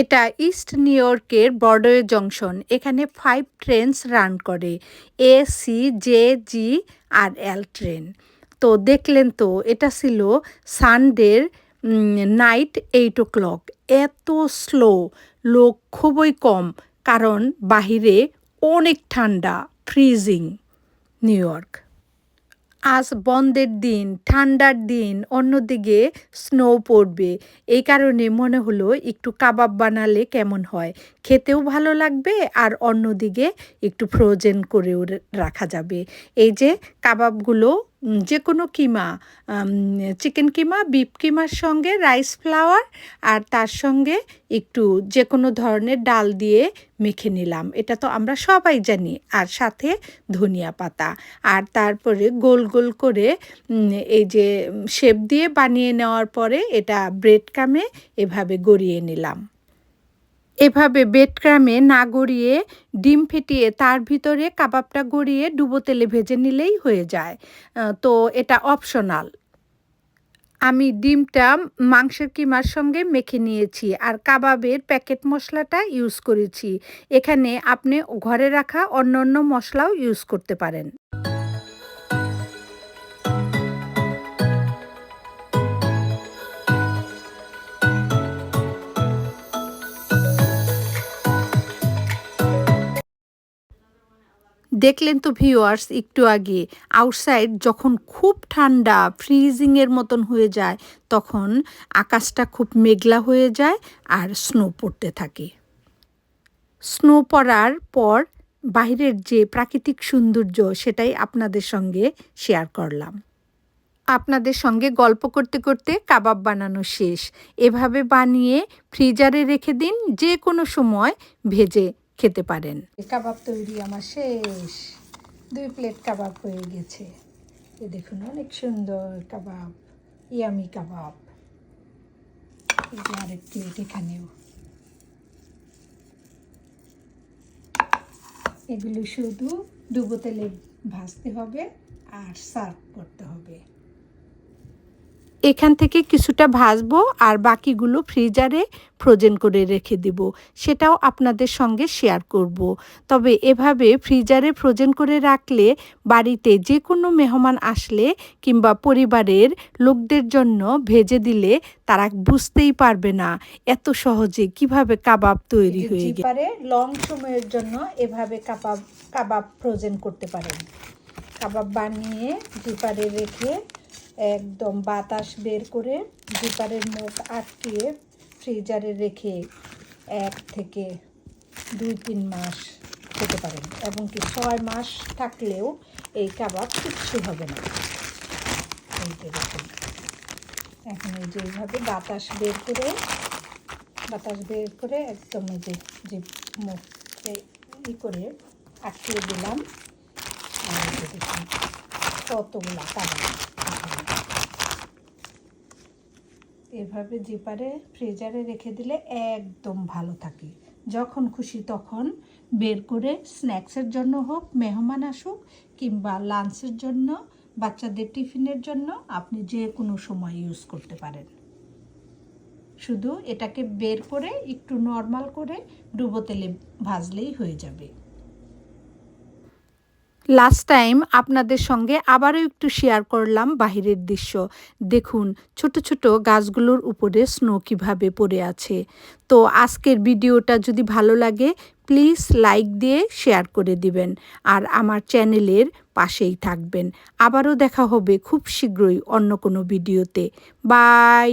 এটা east new ইয়র্কের Broadway junction. এখানে ফাইভ ট্রেনস রান করে A C J G R L train তো দেখলেন তো, এটা ছিল সানডের নাইট এইট ও ক্লক এত স্লো লোক খুবই কম, কারণ বাহিরে অনেক ঠান্ডা ফ্রিজিং নিউ ইয়র্ক। আজ বন্ধের দিন, ঠান্ডার দিন, অন্যদিকে স্নো পড়বে। এই কারণে মনে হলো একটু কাবাব বানালে কেমন হয়? খেতেও ভালো লাগবে আর অন্যদিকে একটু ফ্রোজেন করেও রাখা যাবে। এই যে কাবাবগুলো যে কোনো কিমা চিকেন কিমা বিপ কিমার সঙ্গে রাইস ফ্লাওয়ার আর তার সঙ্গে একটু যে কোনো ধরনের ডাল দিয়ে মেখে নিলাম। এটা তো আমরা সবাই জানি। আর সাথে ধনিয়া পাতা। আর তারপরে গোল গোল করে এই যে শেপ দিয়ে বানিয়ে নেওয়ার পরে এটা ব্রেড কামে এভাবে গড়িয়ে নিলাম। এভাবে বেডক্রামে না গড়িয়ে ডিম ফেটিয়ে তার ভিতরে কাবাবটা গড়িয়ে ডুবো তেলে ভেজে নিলেই হয়ে যায়। তো এটা অপশনাল। আমি ডিমটা মাংসের কিমার সঙ্গে মেখে নিয়েছি আর কাবাবের প্যাকেট মশলাটা ইউজ করেছি। এখানে আপনি ঘরে রাখা অন্য অন্য মশলাও ইউজ করতে পারেন। দেখলেন তো ভিউয়ার্স একটু আগে আউটসাইড যখন খুব ঠান্ডা ফ্রিজিংয়ের মতন হয়ে যায়, তখন আকাশটা খুব মেঘলা হয়ে যায় আর স্নো পড়তে থাকে। স্নো পড়ার পর বাইরের যে প্রাকৃতিক সৌন্দর্য, সেটাই আপনাদের সঙ্গে শেয়ার করলাম। আপনাদের সঙ্গে গল্প করতে করতে কাবাব বানানো শেষ। এভাবে বানিয়ে ফ্রিজারে রেখে দিন যে কোনো সময় ভেজে খেতে পারেন। কাবাব তৈরি আমার শেষ। দুই প্লেট কাবাব হয়ে গেছে। এ দেখুন, অনেক সুন্দর কাবাব, ইয়ামি কাবাব। আরেক প্লেট এখানেও। এগুলো শুধু ডুবো তেলে ভাজতে হবে আর সার্ভ করতে হবে। এখান থেকে কিছুটা ভাজবো আর বাকিগুলো ফ্রিজারে ফ্রোজেন করে রেখে দিব সেটাও আপনাদের সঙ্গে শেয়ার করব। তবে এভাবে ফ্রিজারে ফ্রোজেন করে রাখলে বাড়িতে যে কোনো মেহমান আসলে কিংবা পরিবারের লোকদের জন্য ভেজে দিলে তারা বুঝতেই পারবে না এত সহজে কীভাবে কাবাব তৈরি হয়ে গেছে লং সময়ের জন্য এভাবে কাবাব কাবাব ফ্রোজেন করতে পারেন কাবাব বানিয়ে জিপারে রেখে একদম বাতাস বের করে জিপারের মুখ আটকিয়ে ফ্রিজারে রেখে এক থেকে দুই, তিন মাস খেতে পারেন। এবং কি ছয় মাস থাকলেও এই কাবাব কিচ্ছু হবে না। এইটা দেখুন। এখন এই যে এইভাবে বাতাস বের করে, বাতাস বের করে একদম এই যে যে মুখে ই করে আটকিয়ে দিলাম। আর কতগুলা কাবাব। এভাবে জিপারে ফ্রিজারে রেখে দিলে একদম ভালো থাকে। যখন খুশি তখন বের করে স্ন্যাক্সের জন্য হোক, মেহমান আসুক, কিংবা লাঞ্চের জন্য, বাচ্চাদের টিফিনের জন্য আপনি যে কোনো সময় ইউজ করতে পারেন। শুধু এটাকে বের করে একটু নর্মাল করে ডুবো তেলে ভাজলেই হয়ে যাবে। লাস্ট টাইম আপনাদের সঙ্গে আবারও একটু শেয়ার করলাম বাহিরের দৃশ্য। দেখুন, ছোট ছোট গাছগুলোর উপরে স্নো কীভাবে পড়ে আছে। তো আজকের ভিডিওটা যদি ভালো লাগে প্লিজ লাইক দিয়ে শেয়ার করে দিবেন আর আমার চ্যানেলের পাশেই থাকবেন। আবারও দেখা হবে খুব শীঘ্রই অন্য কোনো ভিডিওতে। বাই